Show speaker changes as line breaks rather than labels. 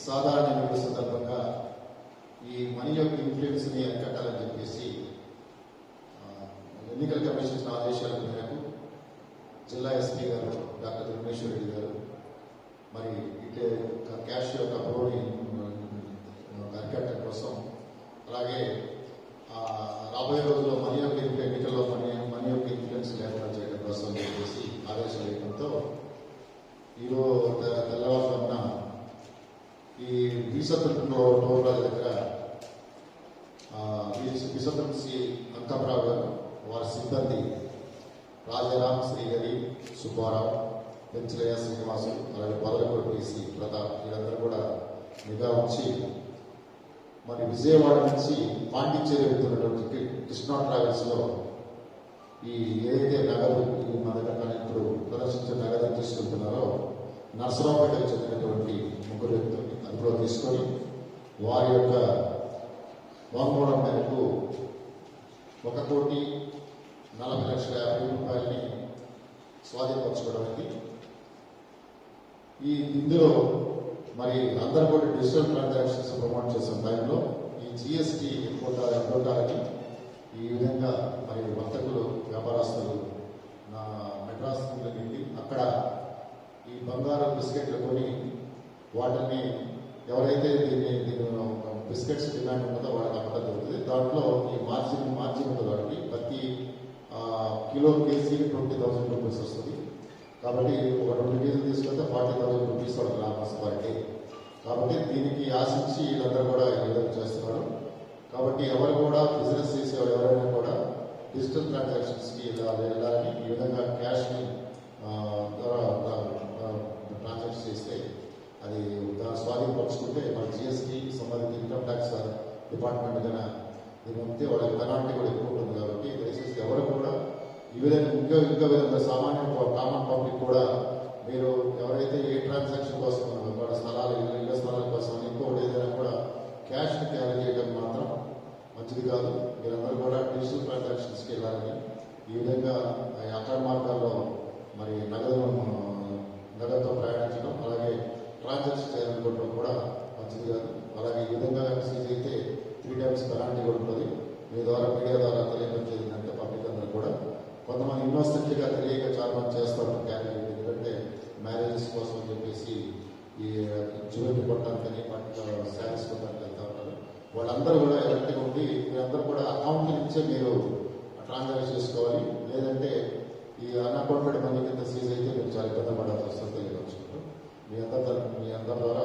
సాధారణ ఎన్నికల సందర్భంగా ఈ మనీ యొక్క ఇన్ఫ్లుయెన్స్ని అరికట్టాలని చెప్పేసి ఎన్నికల కమిషన్ ఆదేశాల మేరకు జిల్లా ఎస్పీ గారు డాక్టర్ ధర్మేశ్వర రెడ్డి గారు మరి ఇట్లే క్యాష్ యొక్క అప్రూవ్ని అరికట్టడం కోసం అలాగే రాబోయే రోజుల్లో మనీ యొక్క ఇన్ఫ్లు- ఎన్నికల్లో మనీ మనీ యొక్క ఇన్ఫ్లుయెన్స్ లేకుండా చేయడం కోసం అని చెప్పేసి ఆదేశాలు ఇవ్వడంతో ఈరోజు తె- తెల్లవారుజామున ఈ బీసత్రంలో టోల్ దగ్గర బీసత్రం సి గారు వారి సిబ్బంది రాజారాం శ్రీహరి సుబ్బారావు పెంచలయ్య శ్రీనివాసు అలాగే పదలకూడ పిసి ప్రతాప్ వీళ్ళందరూ కూడా నిఘా ఉంచి మరి విజయవాడ నుంచి పాండిచ్చేరి వెళ్తున్నటువంటి కృష్ణా ట్రావెల్స్లో ఈ ఏదైతే నగదు ఈ మన దగ్గర కానీ ఇప్పుడు ప్రదర్శించే నగదు తీసుకుంటున్నారో నర్సరావుపేటకు చెందినటువంటి ముగ్గురు వ్యక్తుల్ని అదుపులో తీసుకొని వారి యొక్క వాంగ్మూలం మేరకు ఒక కోటి నలభై లక్షల యాభై రూపాయలని స్వాధీనపరచుకోవడానికి ఈ ఇందులో మరి అందరూ కూడా డిజిటల్ ట్రాన్సాక్షన్స్ ప్రమోట్ చేసిన టైంలో ఈ జిఎస్టీ ఎక్కువ ఎక్కువటానికి ఈ విధంగా మరి వర్తకులు వ్యాపారస్తులు నా మెడ్రాస్ వెళ్ళి అక్కడ ఈ బంగారం బిస్కెట్లు కొని వాటిని ఎవరైతే దీన్ని దీని బిస్కెట్స్ డిమాండ్ ఉంటుందో వాళ్ళకి అమ్మడం జరుగుతుంది దాంట్లో ఈ మార్జిన్ మార్జిన్ ఉంటుంది వాళ్ళకి ప్రతి kilo KG twenty thousand rupees వస్తుంది. కాబట్టి ఒక ట్వంటీ కేజీలు తీసుకుంటే ఫార్టీ థౌసండ్ రూపీస్ వాళ్ళకి లాభం వస్తుంది పర్ డే కాబట్టి దీనికి ఆశించి వీళ్ళందరూ కూడా ఈ చేస్తున్నారు. కాబట్టి ఎవరు కూడా బిజినెస్ చేసేవాళ్ళు ఎవరైనా కూడా డిజిటల్ ట్రాన్సాక్షన్స్కి వెళ్ళాలి వెళ్ళాలని ఈ విధంగా క్యాష్ని డిపార్ట్మెంట్ కన్నా దీని ఉంటే వాళ్ళకి పెనాల్టీ కూడా ఎక్కువ ఉంటుంది కాబట్టి దయచేసి ఎవరు కూడా ఈ విధంగా ఇంకా ఇంకా విధంగా సామాన్య కామన్ పబ్లిక్ కూడా మీరు ఎవరైతే ఏ ట్రాన్సాక్షన్ కోసం వాళ్ళ స్థలాలు ఇళ్ళ ఇళ్ళ స్థలాల కోసం ఇంకొకటి ఏదైనా కూడా క్యాష్ క్యారీ చేయడం మాత్రం మంచిది కాదు. మీరందరూ కూడా డిజిటల్ ట్రాన్సాక్షన్స్కి వెళ్ళాలని ఈ విధంగా ఆ అక్కడ మార్గాల్లో మరి నగదు నగదుతో ప్రయాణించడం అలాగే ట్రాన్సాక్షన్ చేయాలనుకోవడం కూడా మంచిది కాదు. అలాగే ఈ విధంగా అయితే విటమిన్స్ టైమ్స్ పెనాల్టీ కూడా ఉంటుంది మీ ద్వారా మీడియా ద్వారా తెలియపరిచేది ఏంటంటే పబ్లిక్ అందరూ కూడా కొంతమంది ఇన్నోసెంట్గా తెలియక చాలా మంది చేస్తారు క్యారీ ఎందుకంటే మ్యారేజెస్ కోసం అని చెప్పేసి ఈ జ్యువెలరీ కొట్టడానికని పట్టు శారీస్ కొట్టడానికి వెళ్తూ ఉంటారు వాళ్ళందరూ కూడా ఎలక్ట్గా ఉండి మీరందరూ కూడా అకౌంట్ నుంచే మీరు ట్రాన్సాక్షన్ చేసుకోవాలి. లేదంటే ఈ అన్అకౌంటెడ్ మనీ కింద సీజ్ అయితే మీరు చాలా ఇబ్బంది పడాల్సి వస్తుంది తెలియవచ్చు మీ అందరి మీ అందరి ద్వారా